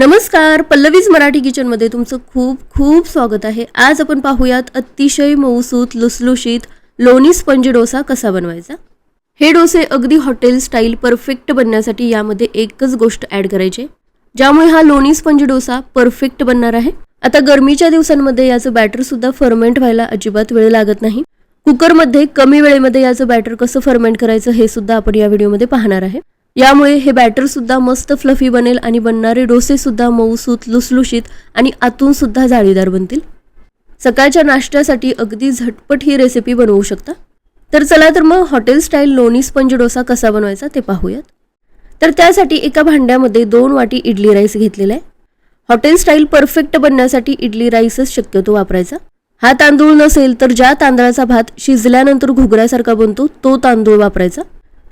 नमस्कार पल्लवीज मराठी किचनमध्ये तुमचं खूप खूप स्वागत आहे. आज आपण पाहूयात अतिशय मऊसूत लुसलुशीत लोणी स्पंज डोसा कसा बनवायचा? हे डोसे अगदी हॉटेल स्टाईल परफेक्ट बनण्यासाठी यामध्ये एकच गोष्ट ॲड करायची ज्यामुळे हा लोणी स्पंज डोसा परफेक्ट बनणार आहे. आता गरमीच्या दिवसांमध्ये याचं बॅटर सुद्धा फर्मेंट व्हायला अजिबात वेळ लागत नाही. कुकरमध्ये कमी वेळेमध्ये याचं बॅटर कसं फर्मेंट करायचं हे सुद्धा आपण या व्हिडिओमध्ये पाहणार आहे. यामुळे हे बॅटर सुद्धा मस्त फ्लफी बनेल आणि बनणारे डोसे सुद्धा मऊसूत लुसलुशीत आणि आतून सुद्धा जाळीदार बनतील. सकाळच्या नाश्त्यासाठी अगदी झटपट ही रेसिपी बनवू शकता. तर चला तर मग हॉटेल स्टाईल लोणी स्पंज डोसा कसा बनवायचा ते पाहूयात. तर त्यासाठी एका भांड्यामध्ये दोन वाटी इडली राईस घेतलेला आहे. हॉटेल स्टाईल परफेक्ट बनण्यासाठी इडली राईसच शक्यतो वापरायचा. हा तांदूळ नसेल तर ज्या तांदळाचा भात शिजल्यानंतर घुगऱ्यासारखा बनतो तो तांदूळ वापरायचा.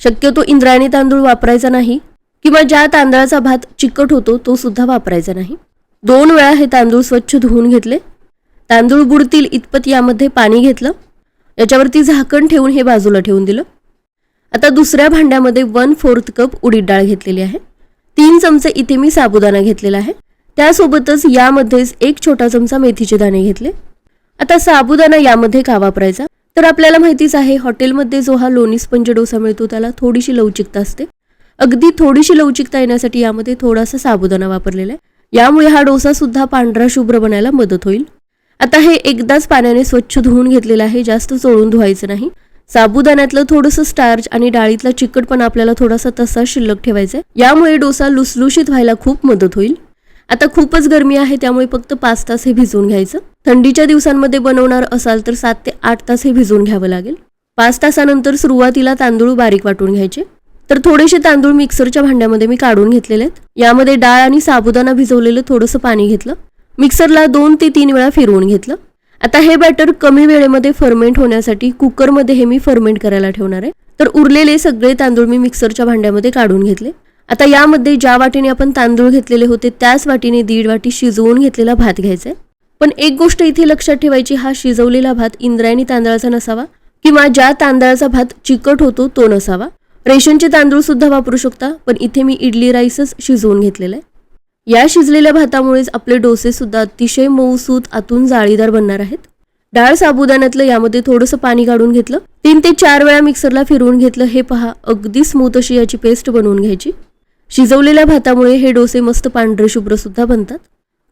शक्यतो इंद्रायणी तांदूळ वापरायचा नाही किंवा ज्या तांदळाचा भात चिकट होतो तो सुद्धा वापरायचा नाही. दोन वेळा हे तांदूळ स्वच्छ धुवून घेतले. तांदूळ बुडतील इतपत यामध्ये पाणी घेतलं. याच्यावरती झाकण ठेवून हे बाजूला ठेवून दिलं. आता दुसऱ्या भांड्यामध्ये वन फोर्थ कप उडीद डाळ घेतलेली आहे. तीन चमचे इथे मी साबुदाणा घेतलेला आहे. त्यासोबतच यामध्येच एक छोटा चमचा मेथीचे दाणे घेतले. आता साबुदाणा यामध्ये का वापरायचा? तर आपल्याला माहितीच आहे हॉटेलमध्ये जो हा लोणी स्पंज डोसा मिळतो त्याला थोडीशी लवचिकता असते. अगदी थोडीशी लवचिकता येण्यासाठी यामध्ये थोडासा साबुदाणा वापरलेला आहे. यामुळे हा डोसा सुद्धा पांढरा शुभ्र बनायला मदत होईल. आता हे एकदाच पाण्याने स्वच्छ धुवून घेतलेलं आहे जास्त चोळून धुवायचं नाही. साबुदाण्यातलं थोडंसं स्टार्च आणि डाळीतला चिकटपणा आपल्याला थोडासा तसा शिल्लक ठेवायचा आहे. यामुळे डोसा लुसलुशीत व्हायला खूप मदत होईल. आता खूपच गरमी आहे त्यामुळे फक्त पाच तास हे भिजवून घ्यायचं. थंडीच्या दिवसांमध्ये बनवणार असाल तर सात ते आठ तास हे भिजवून घ्यावं लागेल. पाच तासानंतर सुरुवातीला तांदूळ बारीक वाटून घ्यायचे. तर थोडेसे तांदूळ मिक्सरच्या भांड्यामध्ये मी काढून घेतलेले आहेत. यामध्ये डाळ आणि साबुदाणा भिजवलेलं थोडंसं पाणी घेतलं. मिक्सरला दोन ते तीन वेळा फिरवून घेतलं. आता हे बॅटर कमी वेळेमध्ये फर्मेंट होण्यासाठी कुकरमध्ये हे मी फर्मेंट करायला ठेवणार आहे. तर उरलेले सगळे तांदूळ मी मिक्सरच्या भांड्यामध्ये काढून घेतले. आता यामध्ये ज्या वाटीने आपण तांदूळ घेतलेले होते त्याच वाटीने दीड वाटी शिजवून घेतलेला भात घ्यायचा आहे पण एक गोष्ट इथे लक्षात ठेवायची हा शिजवलेला भात इंद्रायणी तांदळाचा नसावा किंवा ज्या तांदळाचा भात चिकट होतो तो नसावा. रेशनचे तांदूळ सुद्धा वापरू शकता पण इथे मी इडली राईसच शिजवून घेतलेला आहे या शिजलेल्या भातामुळेच आपले डोसे सुद्धा अतिशय मऊसूत आतून जाळीदार बनणार आहेत. डाळ साबुदाण्यातलं यामध्ये थोडंसं पाणी काढून घेतलं. तीन ते चार वेळा मिक्सरला फिरवून घेतलं हे पहा अगदी स्मूथ अशी याची पेस्ट बनवून घ्यायची. शिजवलेल्या भातामुळे हे डोसे मस्त पांढरे शुभ्र सुद्धा बनतात.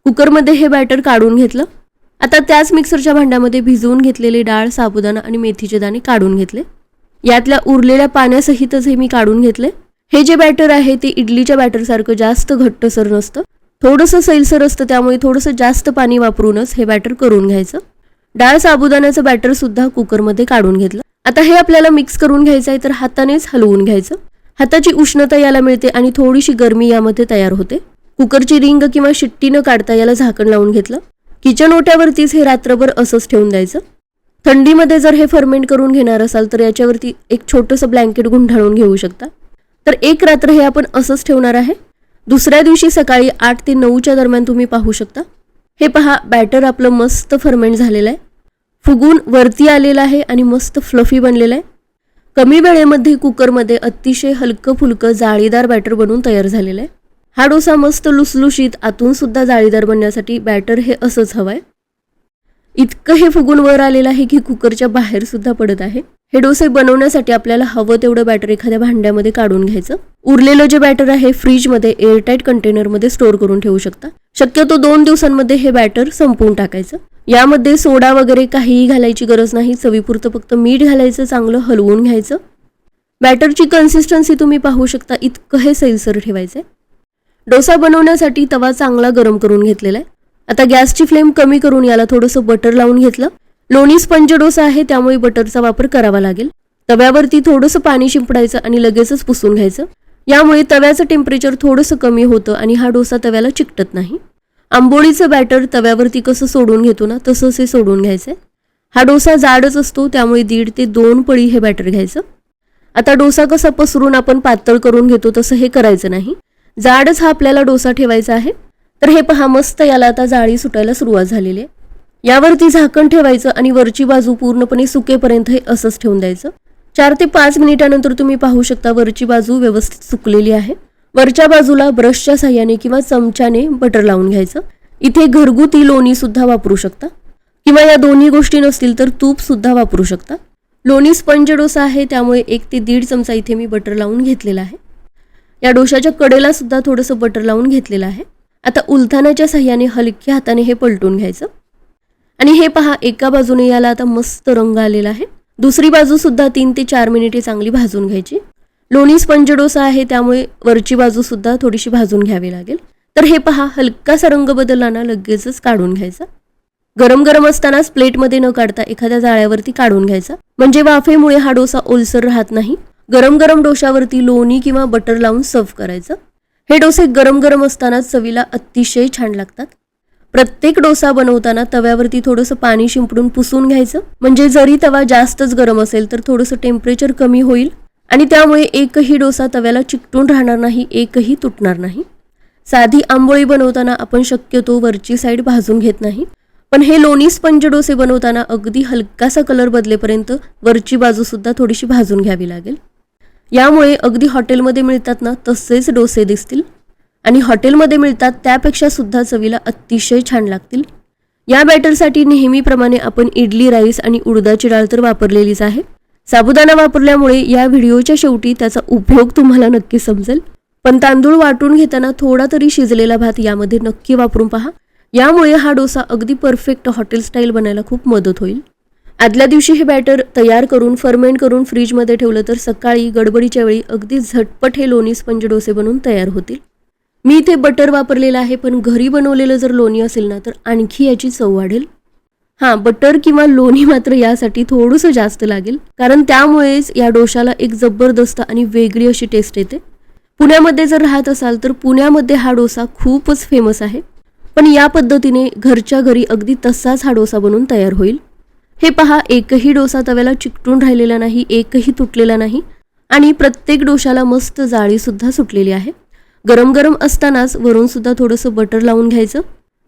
कुकरमध्ये हे बॅटर काढून घेतलं. आता त्याच मिक्सरच्या भांड्यामध्ये भिजवून घेतलेले डाळ साबुदाणा आणि मेथीचे दाणे काढून घेतले. यातल्या उरलेल्या पाण्यासहितच हे मी काढून घेतले. हे जे बॅटर आहे ते इडलीच्या बॅटरसारखं जास्त घट्टसर नसतं. थोडंसं सैलसर असतं त्यामुळे थोडंसं जास्त पाणी वापरूनच हे बॅटर करून घ्यायचं. डाळ साबुदाण्याचं बॅटर सुद्धा कुकरमध्ये काढून घेतलं. आता हे आपल्याला मिक्स करून घ्यायचं आहे तर हातानेच हलवून घ्यायचं. हाताची उष्णता याला मिळते आणि थोडीशी गरमी यामध्ये तयार होते. कुकरची रिंग किंवा शिट्टी न काढता याला झाकण लावून घेतलं. किचन ओट्यावरतीच हे रात्रभर असंच ठेवून द्यायचं. थंडीमध्ये जर हे फर्मेंट करून घेणार असाल तर याच्यावरती एक छोटंसं ब्लँकेट गुंढाळून घेऊ शकता. तर एक रात्र हे आपण असंच ठेवणार आहे. दुसऱ्या दिवशी सकाळी आठ ते नऊच्या दरम्यान तुम्ही पाहू शकता. हे पहा बॅटर आपलं मस्त फर्मेंट झालेलं आहे. फुगून वरती आलेलं आहे आणि मस्त फ्लफी बनलेलं आहे. कमी वेळेमध्ये कुकरमध्ये अतिशय हलकं फुलकं जाळीदार बॅटर बनवून तयार झालेलं आहे. हा डोसा मस्त लुसलुशीत आतून सुद्धा जाळीदार बनण्यासाठी बॅटर हे असंच हवं आहे इतकं हे फुगून वर आलेलं आहे की कुकरच्या बाहेर सुद्धा पडत आहे. हे डोसे बनवण्यासाठी आपल्याला हवं तेवढं बॅटर एखाद्या भांड्यामध्ये काढून घ्यायचं. उरलेलं जे बॅटर आहे फ्रीजमध्ये एअरटाईट कंटेनरमध्ये स्टोअर करून ठेवू शकता. शक्यतो दोन दिवसांमध्ये हे बॅटर संपवून टाकायचं. यामध्ये सोडा वगैरे काहीही घालायची गरज नाही. चवीपुरतं फक्त मीठ घालायचं चांगलं हलवून घ्यायचं. बॅटरची कन्सिस्टन्सी तुम्ही पाहू शकता इतकं हे सैलसर ठेवायचं डोसा बनवण्यासाठी तवा चांगला गरम करून घेतलेला आहे. आता गॅसची फ्लेम कमी करून याला थोडंसं बटर लावून घेतलं. लोणी स्पंज डोसा आहे त्यामुळे बटरचा वापर करावा लागेल. तव्यावरती थोडंसं पाणी शिंपडायचं आणि लगेचच पुसून घ्यायचं. यामुळे तव्याचं टेम्परेचर थोडंसं कमी होतं आणि हा डोसा तव्याला चिकटत नाही. आंबोळीचं बॅटर तव्यावरती कसं सोडून घेतो ना तसंच हे सोडून घ्यायचं हा डोसा जाडच असतो त्यामुळे दीड ते दोन पळी हे बॅटर घ्यायचं. आता डोसा कसा पसरून आपण पातळ करून घेतो तसं हे करायचं नाही. जाडच हा आपल्याला डोसा ठेवायचा आहे. तर हे पहा मस्त याला आता जाळी सुटायला सुरुवात झालेली आहे. यावरती झाकण ठेवायचं आणि वरची बाजू पूर्णपणे सुकेपर्यंत हे असंच ठेवून द्यायचं. चार ते पाच मिनिटानंतर तुम्ही पाहू शकता वरची बाजू व्यवस्थित सुकलेली आहे. वरच्या बाजूला ब्रशच्या साह्याने किंवा चमच्याने बटर लावून घ्यायचं. इथे घरगुती लोणी सुद्धा वापरू शकता. किंवा या दोन्ही गोष्टी नसतील तर तूप सुद्धा वापरू शकता. लोणी स्पंज डोसा आहे त्यामुळे एक ते दीड चमचा इथे मी बटर लावून घेतलेला आहे. या डोशाच्या कडेला सुद्धा थोडंसं बटर लावून घेतलेलं आहे. आता उलथानाच्या साह्याने हलक्या हाताने हे पलटून घ्यायचं. आणि हे पहा एका बाजूने याला आता मस्त रंग आलेला आहे. दुसरी बाजू सुद्धा तीन ते चार मिनिटे चांगली भाजून घ्यायची. लोणी स्पंज डोसा आहे त्यामुळे वरची बाजू सुद्धा थोडीशी भाजून घ्यावी लागेल. तर हे पहा हलकासा रंग बदलला ना लगेचच काढून घ्यायचा. गरम गरम असतानाच प्लेटमध्ये न काढता एखाद्या जाळ्यावरती काढून घ्यायचा. म्हणजे वाफेमुळे हा डोसा ओलसर राहत नाही. गरम गरम डोशावरती लोणी किंवा बटर लावून सर्व करायचं. हे डोसे गरम गरम असतानाच चवीला अतिशय छान लागतात. प्रत्येक डोसा बनवताना तव्यावरती थोडंसं पाणी शिंपडून पुसून घ्यायचं. म्हणजे जरी तवा जास्तच गरम असेल तर थोडंसं टेम्परेचर कमी होईल. आणि त्यामुळे एकही डोसा तव्याला चिकटून राहणार नाही एकही तुटणार नाही. साधी आंबोळी बनवताना आपण शक्यतो वरची साईड भाजून घेत नाही. पण हे लोणी स्पंज डोसे बनवताना अगदी हलकासा कलर बदलेपर्यंत वरची बाजू सुद्धा थोडीशी भाजून घ्यावी लागेल. यामुळे अगदी हॉटेलमध्ये मिळतात ना तसेच डोसे दिसतील. आणि हॉटेलमध्ये मिळतात त्यापेक्षा सुद्धा चवीला अतिशय छान लागतील. या बॅटरसाठी नेहमीप्रमाणे आपण इडली राईस आणि उडदाची डाळ तर वापरलेलीच आहे. साबुदाणा वापरल्यामुळे या व्हिडिओच्या शेवटी त्याचा उपयोग तुम्हाला नक्की समजेल. पण तांदूळ वाटून घेताना थोडा तरी शिजलेला भात यामध्ये नक्की वापरून पहा. यामुळे हा डोसा अगदी परफेक्ट हॉटेल स्टाईल बनायला खूप मदत होईल. आदल्या दिवशी हे बॅटर तयार करून फर्मेंट करून फ्रीजमध्ये ठेवलं तर सकाळी गडबडीच्या वेळी अगदी झटपट हे लोणी स्पंज डोसे बनवून तयार होतील. मी इथे बटर वापरलेलं आहे पण घरी बनवलेलं जर लोणी असेल ना तर आणखी याची चव वाढेल. हां बटर किंवा लोणी मात्र यासाठी थोडंसं जास्त लागेल कारण त्यामुळेच या डोशाला एक जबरदस्त आणि वेगळी अशी टेस्ट येते. पुण्यामध्ये जर राहत असाल तर पुण्यामध्ये हा डोसा खूपच फेमस आहे. पण या पद्धतीने घरच्या घरी अगदी तसाच हा डोसा बनून तयार होईल. हे पहा एकही डोसा तव्याला चिकटून राहिलेला नाही एकही तुटलेला नाही आणि प्रत्येक डोशाला मस्त जाळीसुद्धा सुटलेली आहे. गरम गरम असतानाच वरून सुद्धा थोडंसं बटर लावून घ्यायचं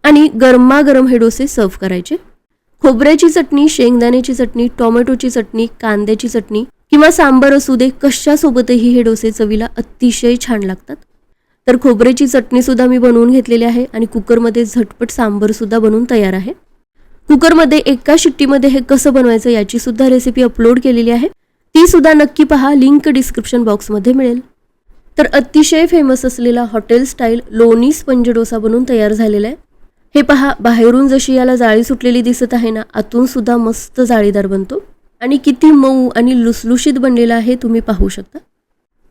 आणि गरमागरम हे डोसे सर्व करायचे. खोबऱ्याची चटणी शेंगदाण्याची चटणी टोमॅटोची चटणी कांद्याची चटणी किंवा सांबर असू दे कशासोबतही हे डोसे चवीला अतिशय छान लागतात. तर खोबऱ्याची चटणी सुद्धा मी बनवून घेतलेली आहे आणि कुकरमध्ये झटपट सांबर सुद्धा बनवून तयार आहे. कुकरमध्ये एका शिट्टीमध्ये हे कसं बनवायचं याची सुद्धा रेसिपी अपलोड केलेली आहे. ती सुद्धा नक्की पहा लिंक डिस्क्रिप्शन बॉक्समध्ये मिळेल. तर अतिशय फेमस असलेला हॉटेल स्टाईल लोणी स्पंज डोसा बनून तयार झालेला आहे. हे पहा बाहेरून जशी याला जाळी सुटलेली दिसत आहे ना आतून सुद्धा मस्त जाळीदार बनतो. आणि किती मऊ आणि लुसलुशीत बनलेला आहे तुम्ही पाहू शकता.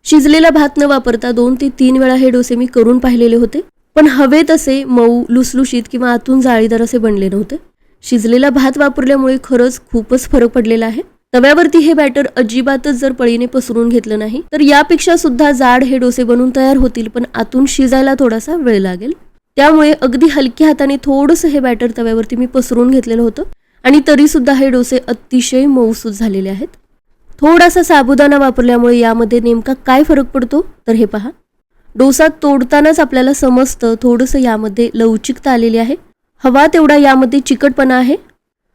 शिजलेला भात न वापरता दोन ते तीन वेळा हे डोसे मी करून पाहिलेले होते. पण हवे तसे मऊ लुसलुशीत किंवा आतून जाळीदार असे बनले नव्हते. शिजलेला भात वापरल्यामुळे खरंच खूपच फरक पडलेला आहे. तव्यावरती हे बॅटर अजिबातच जर पळीने पसरून घेतलं नाही तर यापेक्षा सुद्धा जाड हे डोसे बनून तयार होतील पण आतून शिजायला थोडासा वेळ लागेल. त्यामुळे अगदी हलक्या हाताने थोडंसं हे बॅटर तव्यावरती मी पसरून घेतलेलं होतं आणि तरी सुद्धा हे डोसे अतिशय मऊसूत झालेले आहेत. थोडासा साबुदाणा वापरल्यामुळे यामध्ये नेमका काय फरक पडतो? तर हे पहा. डोसा तोडतानाच आपल्याला समजतं थोडंसं यामध्ये लवचिकता आलेली आहे. हवा तेवढा यामध्ये चिकटपणा आहे.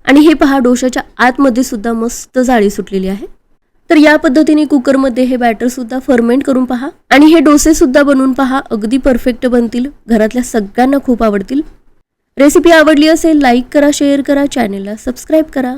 आणि हे पहा डोशाच्या आतमध्ये सुद्धा मस्त जाळी सुटलेली आहे. तर या पद्धतीने कुकरमध्ये हे बॅटर सुद्धा फर्मेंट करून पहा. आणि हे डोसे सुद्धा बनवून पहा अगदी परफेक्ट बनतील. घरातल्या सगळ्यांना खूप आवडतील. रेसिपी आवडली असेल लाईक करा शेअर करा चॅनेलला सबस्क्राईब करा.